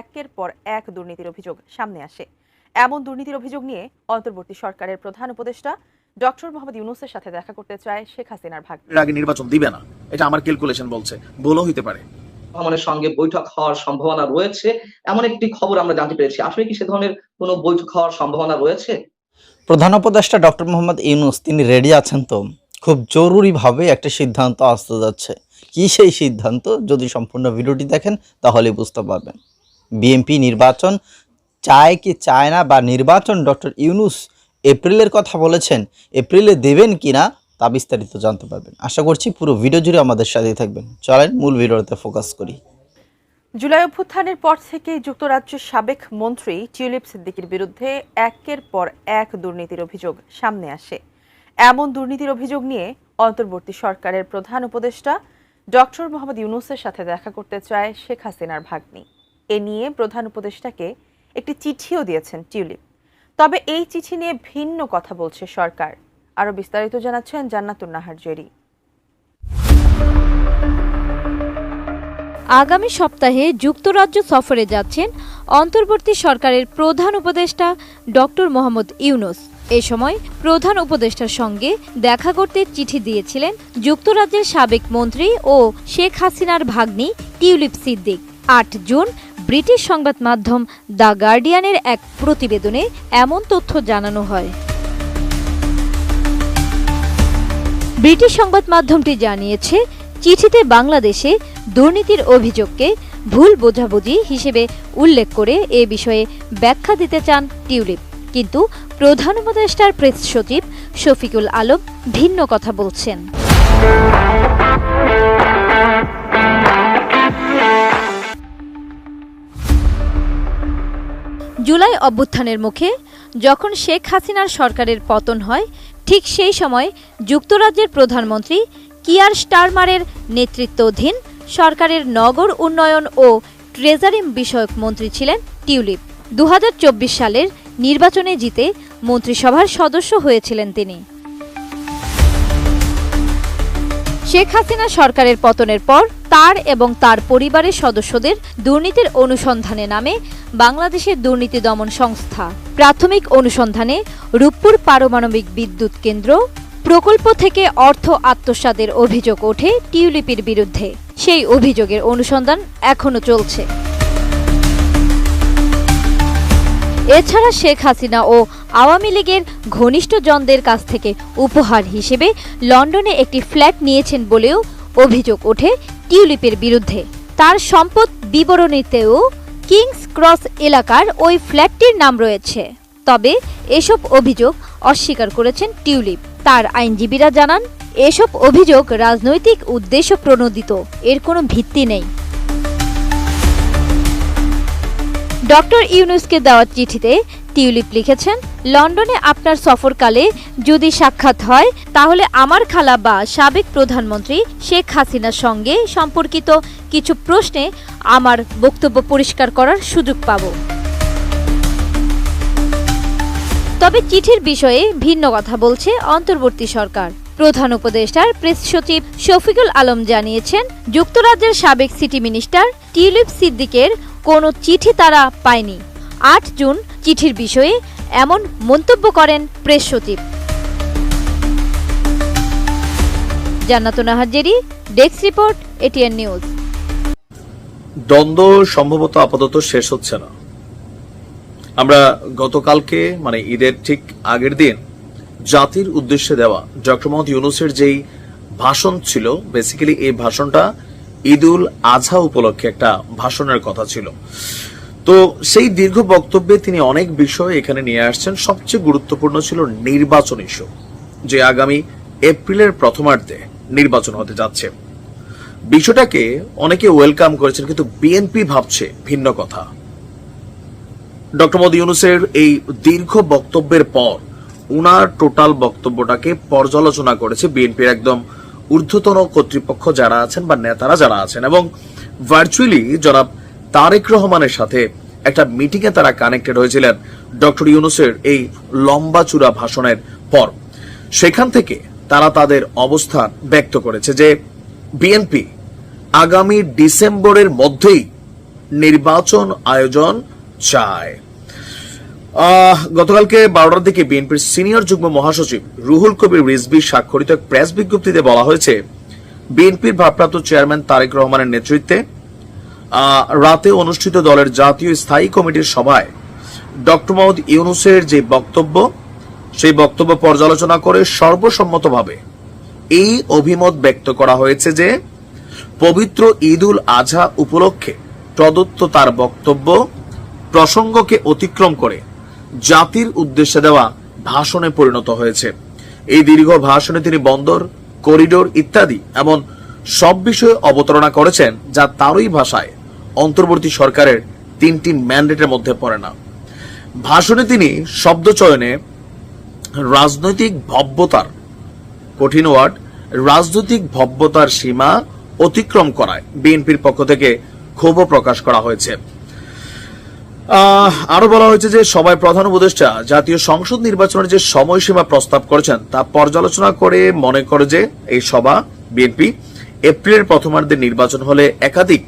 একের পর এক দুর্নীতির অভিযোগ সামনে আসে। এমন দুর্নীতির অভিযোগ নিয়ে অন্তর্বর্তী সরকারের প্রধান উপদেষ্টা ডক্টর মোহাম্মদ ইউনুসের সাথে দেখা করতে চায় শেখ হাসিনার ভাগ। আগে নির্বাচন দিবে না। এটা আমার ক্যালকুলেশন বলছে। বলেও হইতে পারে। রহমানের সঙ্গে বৈঠক হওয়ার সম্ভাবনা রয়েছে। এমন একটি খবর আমরা জানতে পেরেছি। আসলে কি সে ধরনের কোনো বৈঠক হওয়ার সম্ভাবনা রয়েছে? প্রধান উপদেষ্টা ডক্টর মোহাম্মদ ইউনুস তিনি রেডি আছেন তো? খুব জরুরিভাবে একটা সিদ্ধান্ত আসতে যাচ্ছে। কি সেই সিদ্ধান্ত? যদি সম্পূর্ণ ভিডিওটি দেখেন তাহলে বুঝতে পারবেন। বিএনপি নির্বাচন চায় কি চায় না বা নির্বাচন ডক্টর ইউনুস এপ্রিলের কথা বলেছেন, এপ্রিলে দেবেন কি না তা বিস্তারিত জানতে পারবেন। আশা করছি পুরো ভিডিও জুড়ে আমাদের সাথেই থাকবেন। চলেন মূল ভিডিওতে ফোকাস করি। জুলাই অভ্যুত্থানের পর থেকে যুক্তরাজ্যের সাবেক মন্ত্রী টিউলিপ সিদ্দিকির বিরুদ্ধে একের পর এক দুর্নীতির অভিযোগ সামনে আসে। এমন দুর্নীতির অভিযোগ নিয়ে অন্তর্বর্তী সরকারের প্রধান উপদেষ্টা ডক্টর মোহাম্মদ ইউনুসের সাথে দেখা করতে চায় শেখ হাসিনার ভাগ্নি। এ নিয়ে প্রধান উপদেষ্টাকে একটি চিঠিও দিয়েছেন টিউলিপ। তবে এই চিঠি নিয়ে ভিন্ন কথা বলছে সরকার। আরও বিস্তারিত জানাচ্ছেন জান্নাতুন নাহার জেরি। আগামী সপ্তাহে যুক্তরাজ্য সফরে যাচ্ছেন অন্তর্বর্তী সরকারের প্রধান উপদেষ্টা ডক্টর মোহাম্মদ ইউনুস। এ সময় প্রধান উপদেষ্টার সঙ্গে দেখা করতে চিঠি দিয়েছিলেন যুক্তরাজ্যের সাবেক মন্ত্রী ও শেখ হাসিনার ভাগ্নি টিউলিপ সিদ্দিক। আট জুন ব্রিটিশ সংবাদ মাধ্যম দ্য গার্ডিয়ানের এক প্রতিবেদনে এমন তথ্য জানানো হয়। ব্রিটিশ সংবাদ মাধ্যমটি জানিয়েছে, চিঠিতে বাংলাদেশে দুর্নীতির অভিযোগকে ভুল বোঝাবুঝি হিসেবে উল্লেখ করে এ বিষয়ে ব্যাখ্যা দিতে চান টিউলিপ। কিন্তু প্রধান উপদেষ্টার প্রেস সচিব শফিকুল আলম ভিন্ন কথা বলছেন। জুলাই অভ্যুত্থানের মুখে, যখন শেখ হাসিনার সরকারের পতন হয়, ঠিক সেই সময় যুক্তরাজ্যের প্রধানমন্ত্রী কিয়ার স্টারমারের নেতৃত্বাধীন সরকারের নগর উন্নয়ন ও ট্রেজারি বিষয়ক মন্ত্রী ছিলেন টিউলিপ। দু হাজার চব্বিশ সালের নির্বাচনে জিতে মন্ত্রিসভার সদস্য হয়েছিলেন তিনি। শেখ হাসিনা সরকারের পতনের পর তার এবং তার পরিবারের সদস্যদের দুর্নীতির অনুসন্ধানে নামে বাংলাদেশের দুর্নীতি দমন সংস্থা। প্রাথমিক অনুসন্ধানে রূপপুর পারমাণবিক বিদ্যুৎ কেন্দ্র প্রকল্প থেকে অর্থ আত্মসাতের অভিযোগ ওঠে টিউলিপির বিরুদ্ধে। সেই অভিযোগের অনুসন্ধান এখনও চলছে। এছাড়া শেখ হাসিনা ও আওয়ামী লীগের ঘনিষ্ঠজনদের কাছ থেকে উপহার হিসেবে লন্ডনে একটি ফ্ল্যাট নিয়েছেন বলেও অভিযোগ ওঠে টিউলিপের বিরুদ্ধে। তার সম্পদ বিবরণীতেও কিংস ক্রস এলাকার ওই ফ্ল্যাটটির নাম রয়েছে। তবে এসব অভিযোগ অস্বীকার করেছেন টিউলিপ। তার আইনজীবীরা জানান, এসব অভিযোগ রাজনৈতিক উদ্দেশ্য প্রণোদিত। এর কোনো ভিত্তি নেই। ডক্টর ইউনুসকে দেওয়া চিঠিতে টিউলিপ লিখেছেন লন্ডনে আপনার সফরকালে যদি সাক্ষাৎ হয়, তাহলে আমার খালা বা সাবেক প্রধানমন্ত্রী শেখ হাসিনার সঙ্গে সম্পর্কিত কিছু প্রশ্নে আমার বক্তব্য পরিষ্কার করার সুযোগ পাব। তবে চিঠির বিষয়ে ভিন্ন কথা বলছে অন্তর্বর্তী সরকার। প্রধান উপদেষ্টার প্রেস সচিব শফিকুল আলম জানিয়েছেন, যুক্তরাজ্যের সাবেক সিটি মিনিস্টার টিউলিপ সিদ্দিকের কোনো চিঠি তারা পায়নি। আট জুন চিঠির বিষয়ে এমন মন্তব্য করেন প্রেস সচিব। Jannatun desk report, ATN news. দ্বন্দ্ব সম্ভবত আপাতত শেষ হচ্ছে না। আমরা গতকালকে মানে ঈদের ঠিক আগের দিন, জাতির উদ্দেশ্যে দেওয়া ডক্টর মোহাম্মদ ইউনুসের যেই ভাষণ ছিল বেসিক্যালি এই ভাষণটা ঈদুল আজহা উপলক্ষে একটা ভাষণের কথা ছিল। তো সেই দীর্ঘ বক্তব্যে তিনি অনেক বিষয় এখানে নিয়ে আসছেন। সবচেয়ে গুরুত্বপূর্ণ ছিল নির্বাচন ইস্যু, যে আগামী এপ্রিলের প্রথমার্ধে নির্বাচন হতে যাচ্ছে। বিষয়টাকে অনেকে ওয়েলকাম করেছেন, কিন্তু বিএনপি ভাবছে ভিন্ন কথা। ডক্টর মোদী ইউনুসের এই দীর্ঘ বক্তব্যের পর উনার টোটাল বক্তব্যটাকে পর্যালোচনা করেছে বিএনপির একদম ঊর্ধ্বতন কর্তৃপক্ষ যারা আছেন বা নেতারা যারা আছেন। এবং ভার্চুয়ালি জনাব তারেক রহমানের সাথে একটা মিটিং এ তারা কানেক্টেড হয়েছিলেন ডক্টর ইউনুসের এই লম্বা চূড়া ভাষণের পর। সেখান থেকে তারা তাদের অবস্থান ব্যক্ত করেছে যে বিএনপি আগামী ডিসেম্বরের মধ্যেই নির্বাচন আয়োজন চায়। গতকালকে বারোটার দিকে বিএনপির সিনিয়র যুগ্ম মহাসচিব রুহুল কবির রিজভি স্বাক্ষরিত এক প্রেস বিজ্ঞপ্তিতে বলা হয়েছে বিএনপির ভারপ্রাপ্ত চেয়ারম্যান তারেক রহমানের নেতৃত্বে রাতে অনুষ্ঠিত দলের জাতীয় স্থায়ী কমিটির সভায় ডক্টর মোহাম্মদ ইউনুসের যে বক্তব্য, সেই বক্তব্য পর্যালোচনা করে সর্বসম্মতভাবে এই অভিমত ব্যক্ত করা হয়েছে যে, পবিত্র ঈদ উল আজহা উপলক্ষে প্রদত্ত তার বক্তব্য প্রসঙ্গকে অতিক্রম করে জাতির উদ্দেশ্যে দেওয়া ভাষণে পরিণত হয়েছে। এই দীর্ঘ ভাষণে তিনি বন্দর, করিডোর ইত্যাদি এমন সব বিষয়ে অবতারণা করেছেন যা তারই ভাষায় অন্তর্বর্তী সরকারের তিনটি ম্যান্ডেটের মধ্যে পড়ে না। ভাষণে তিনি শব্দ চয়নে রাজনৈতিক ভব্যতার কঠিন ওয়ার্ড, রাজনৈতিক ভব্যতার সীমা অতিক্রম করায় বিএনপির পক্ষ থেকে ক্ষোভ প্রকাশ করা হয়েছে। আরও বলা হয়েছে যে সবাই প্রধান উপদেষ্টা জাতীয় সংসদ নির্বাচনের যে সময়সীমা প্রস্তাব করেছেন, তা পর্যালোচনা করে মনে করে যে এই সভা বিএনপি এপ্রিলের প্রথমার্ধে নির্বাচন হলে একাধিক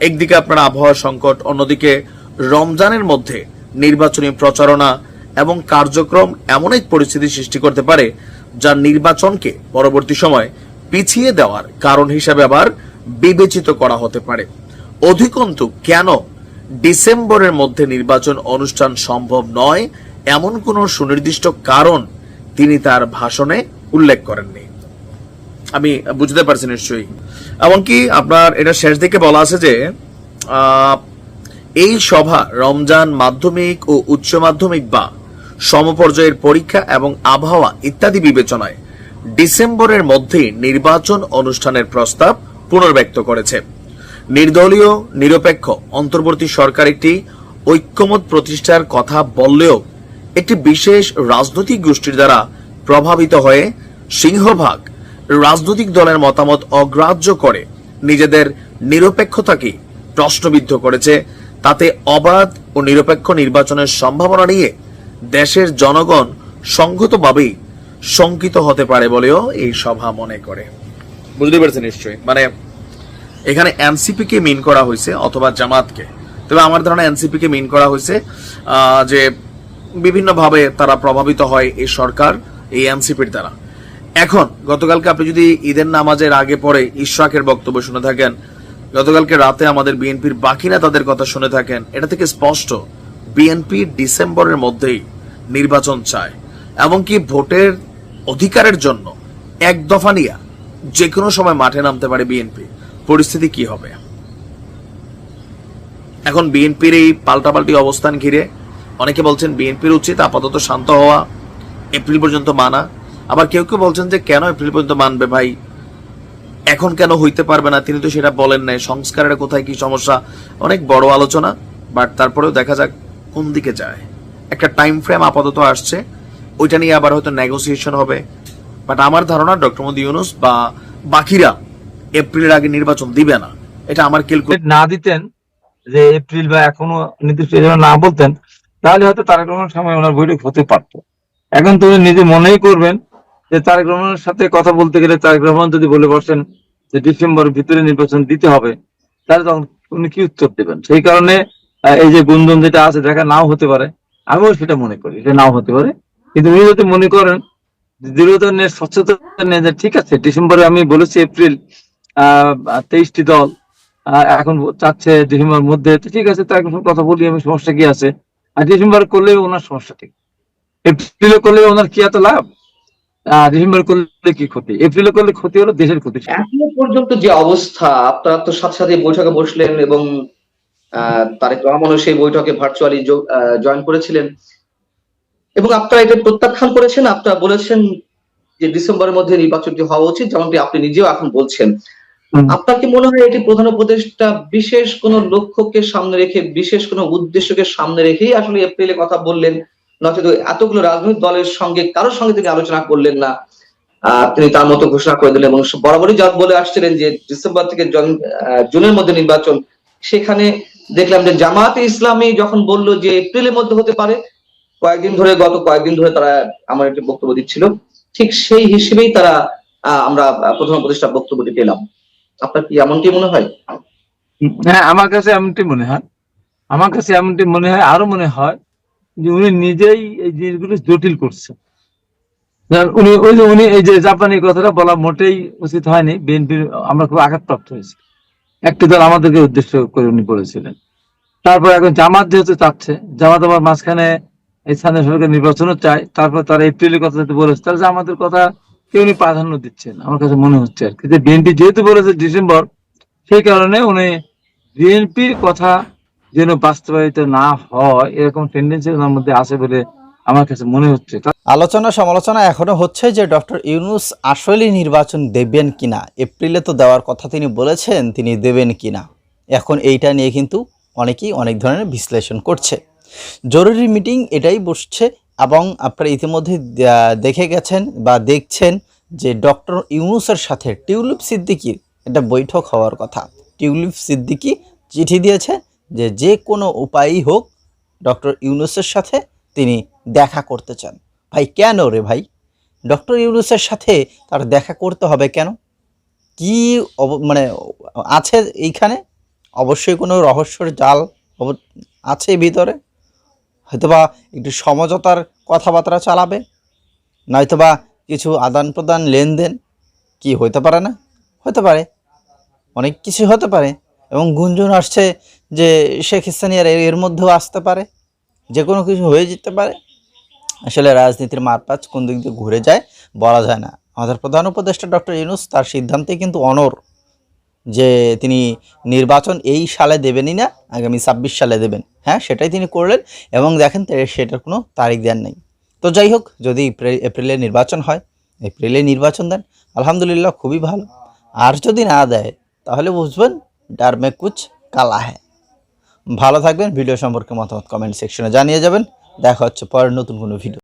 একদিকে আপনার আবহাওয়া সংকট, অন্যদিকে রমজানের মধ্যে নির্বাচনী প্রচারণা এবং কার্যক্রম এমন এক পরিস্থিতি সৃষ্টি করতে পারে যা নির্বাচনকে পরবর্তী সময় পিছিয়ে দেওয়ার কারণ হিসাবে আবার বিবেচিত করা হতে পারে। অধিকন্তু কেন ডিসেম্বরের মধ্যে নির্বাচন অনুষ্ঠান সম্ভব নয় এমন কোন সুনির্দিষ্ট কারণ তিনি তার ভাষণে উল্লেখ করেননি। আমি বুঝতে পারছি নিশ্চয়ই। এমনকি আপনার এটা শেষ দিকে বলা আছে যে এই সভা রমজান মাধ্যমিক ও উচ্চ মাধ্যমিক বা সমপর্যায়ের পরীক্ষা এবং আবহাওয়া ইত্যাদি বিবেচনায় ডিসেম্বরের মধ্যে নির্বাচন অনুষ্ঠানের প্রস্তাব পুনর্ব্যক্ত করেছে। নির্দলীয়, নিরপেক্ষ, অন্তর্বর্তী সরকার একটি ঐক্যমত প্রতিষ্ঠার কথা বললেও একটি বিশেষ রাজনৈতিক গোষ্ঠীর দ্বারা প্রভাবিত হয়ে সিংহভাগ রাজনৈতিক দলের মতামত অগ্রাহ্য করে। নিজেদের নিরপেক্ষতাকে প্রশ্নবিদ্ধ করেছে। তাতে অবাধ ও নিরপেক্ষ নির্বাচনের সম্ভাবনা নিয়ে দেশের জনগণ সংগতভাবেই শঙ্কিত হতে পারে বলেও এই সভা মনে করে। বুঝতে পারছেন নিশ্চয়ই। মানে এখানে এনসিপি কে মিন করা হয়েছে অথবা জামাতকে। তবে আমার ধারণা এনসিপি কে মিন করা হয়েছে আহ, যে বিভিন্নভাবে তারা প্রভাবিত হয় এই সরকার এই এনসিপির দ্বারা। এখন, গতকালকে আপনি যদি ঈদের নামাজের আগে পরে ইশরাকের বক্তব্য শুনে থাকেন, গতকালকে রাতে আমাদের বিএনপির বাকি নেতাদের কথা শুনে থাকেন, এটা থেকে স্পষ্ট, বিএনপি ডিসেম্বরের মধ্যেই নির্বাচন চায়, এমনকি ভোটের অধিকারের জন্য এক দফা নিয়া যে কোনো সময় মাঠে নামতে পারে বিএনপি। পরিস্থিতি কি হবে? এখন বিএনপির এই পাল্টাপাল্টি অবস্থান ঘিরে অনেকে বলছেন বিএনপির উচিত আপাতত শান্ত হওয়া, এপ্রিল পর্যন্ত মানা। আবার কেউ কেউ বলছেন যে কেন এপ্রিল পর্যন্ত মানবে ভাই? এখন কেন হইতে পারবে না? তিনি তো সেটা বলেন নাই। সংস্কারের কোথায় কি সমস্যা? অনেক বড় আলোচনা, বাট তারপরেও দেখা যাক কোন দিকে যায়। একটা টাইম ফ্রেম আপাতত আসছে। ওইটা নিয়ে আবার হয়তো নেগোসিয়েশন হবে। বাট আমার ধারণা ডক্টর মোদী ইউনুস বা বাকিরা এপ্রিলের আগে নির্বাচন দিবে না। এটা আমার ক্যালকুলেট না দিতেন, যে এপ্রিল বা এখনও নির্দিষ্ট না বলতেন, তাহলে হয়তো তারেক রহমানের সময় ওনার বৈঠক হতে পারতো। এখন তো উনি নিজে মনেই করবেন যে তারেক রহমানের সাথে কথা বলতে গেলে তারেক রহমান যদি বলে বসেন যে ডিসেম্বরের ভিতরে নির্বাচন দিতে হবে, তাহলে তখন উনি কি উত্তর দেবেন? সেই কারণে এই যে গুঞ্জন যেটা আছে, দেখা নাও হতে পারে। আমিও সেটা মনে করি যে নাও হতে পারে। কিন্তু উনি যদি মনে করেন যে দৃঢ়তা নিয়ে স্বচ্ছতা নিয়ে যে ঠিক আছে, ডিসেম্বরে আমি বলেছি এপ্রিল, আহ, তেইশটি দল এখন চাচ্ছে ডিসেম্বর মধ্যে ঠিক আছে তার কথা বলি, আমি সমস্যা কি আছে? আর ডিসেম্বর করলে ওনার সমস্যা ঠিক। এপ্রিলে করলে ওনার কি এত লাভ? ডিসেম্বর করলে কি ক্ষতি? এপ্রিলে করলে ক্ষতি হলো দেশের ক্ষতি এখনও পর্যন্ত যে অবস্থা আপনারা তো সাথে সাথে বৈঠকে বসলেন এবং তারেক রহমানও সেই বৈঠকে ভার্চুয়ালি জয়েন করেছিলেন। এবং আপনারা এটা প্রত্যাখ্যান করেছেন আপনারা বলেছেন যে ডিসেম্বরের মধ্যে নির্বাচনটি হওয়া উচিত যেমনটি আপনি নিজেও এখন বলছেন। আপনার কি মনে হয় এটি প্রধান উপদেষ্টা বিশেষ কোন লক্ষ্যকে সামনে রেখে বিশেষ কোন উদ্দেশ্যকে সামনে রেখেই আসলে এপ্রিলে কথা বললেন? নচেত এতগুলো রাজনৈতিক দলের সঙ্গে, কারোর সঙ্গে তিনি আলোচনা করলেন না। তিনি তার মতো ঘোষণা করে দিলেন এবং বরাবরই যা বলে আসছিলেন যে ডিসেম্বর থেকে জুনের মধ্যে নির্বাচন। সেখানে দেখলাম যে জামাতে ইসলামী যখন বলল যে এপ্রিলের মধ্যে হতে পারে, কয়েকদিন ধরে, গত কয়েকদিন ধরে তারা আমার একটি বক্তব্য দিচ্ছিল। ঠিক সেই হিসেবেই তারা আমরা প্রথম উপদেষ্টা বক্তব্যটি পেলাম। আপনার কি এমনটি মনে হয়? হ্যাঁ আমার কাছে এমনটি মনে হয়। আমার কাছে এমনটি মনে হয় আরও মনে হয় যে উনি নিজেই এই জিনিসগুলো জটিল করছে। উনি ওই যে উনি এই যে জাপানি কথাটা বলা মোটেই উচিত হয়নি বিএনপির আমরা খুব আঘাতপ্রাপ্ত হয়েছি। একটি দল আমাদেরকে উদ্দেশ্য করে উনি বলেছিলেন। তারপর এখন জামাত যেহেতু চাচ্ছে, জামাত আবার মাঝখানে এই স্থানীয় সরকার নির্বাচনও চায়, তারপর তারা এপ্রিলের কথা যেহেতু বলেছে, তাহলে জামাতের কথা কেউ উনি প্রাধান্য দিচ্ছেন আমার কাছে মনে হচ্ছে আর কি। যে বিএনপি যেহেতু বলেছে ডিসেম্বর, সেই কারণে উনি বিএনপির কথা যেন বাস্তবায়িত না হয়, এরকম টেন্ডেন্সি ওনার মধ্যে আছে বলে আমার কাছে মনে হচ্ছে। আলোচনা সমালোচনা এখনও হচ্ছে যে ডক্টর ইউনুস আসলে নির্বাচন দেবেন কিনা, এপ্রিলে তো দেওয়ার কথা তিনি বলেছেন তিনি দেবেন কিনা। এখন এইটা নিয়ে কিন্তু অনেকেই অনেক ধরনের বিশ্লেষণ করছে। জরুরি মিটিং এটাই বসছে এবং আপনারা ইতিমধ্যে দেখে গেছেন বা দেখছেন যে ডক্টর ইউনুসের সাথে টিউলিপ সিদ্দিকির একটা বৈঠক হওয়ার কথা। টিউলিপ সিদ্দিকি চিঠি দিয়েছে যে যে কোনো উপায়ই হোক ডক্টর ইউনুসের সাথে তিনি দেখা করতে চান। ভাই, কেন রে ভাই? ডক্টর ইউনুসের সাথে তার দেখা করতে হবে কেন? কি মানে আছে এইখানে? অবশ্যই কোনো রহস্যর জাল আছে ভিতরে? হয়তোবা একটু সমঝোতার কথাবার্তা চালাবে, নয়তোবা কিছু আদান প্রদান লেনদেন, কি হতে পারে না? হতে পারে। অনেক কিছু হতে পারে। এবং গুঞ্জন আসছে যে শেখ এর- এর মধ্যেও আসতে পারে, যে কোনো কিছু হয়ে যেতে পারে। আসলে রাজনীতির মারপাচ কোন দিক দিয়ে ঘুরে যায় বলা যায় না। আমাদের প্রধান উপদেষ্টা ডক্টর ইউনুস তার সিদ্ধান্তে কিন্তু অনর যে তিনি নির্বাচন এই সালে দেবেনই না, আগামী ছাব্বিশ সালে দেবেন। হ্যাঁ সেটাই তিনি করলেন এবং দেখেন সেটার কোনো তারিখ দেন নেই। তো যাই হোক, যদি এপ্রিলে নির্বাচন হয়, এপ্রিলে নির্বাচন দেন, আলহামদুলিল্লাহ খুবই ভালো। আর যদি না দেয়, তাহলে বুঝবেন ডার মে কুচ কালা হ্যাঁ ভালো থাকবেন, ভিডিও সম্পর্কে মতামত কমেন্ট সেকশনে জানিয়ে যাবেন। দেখা হচ্ছে পরের নতুন কোনো ভিডিও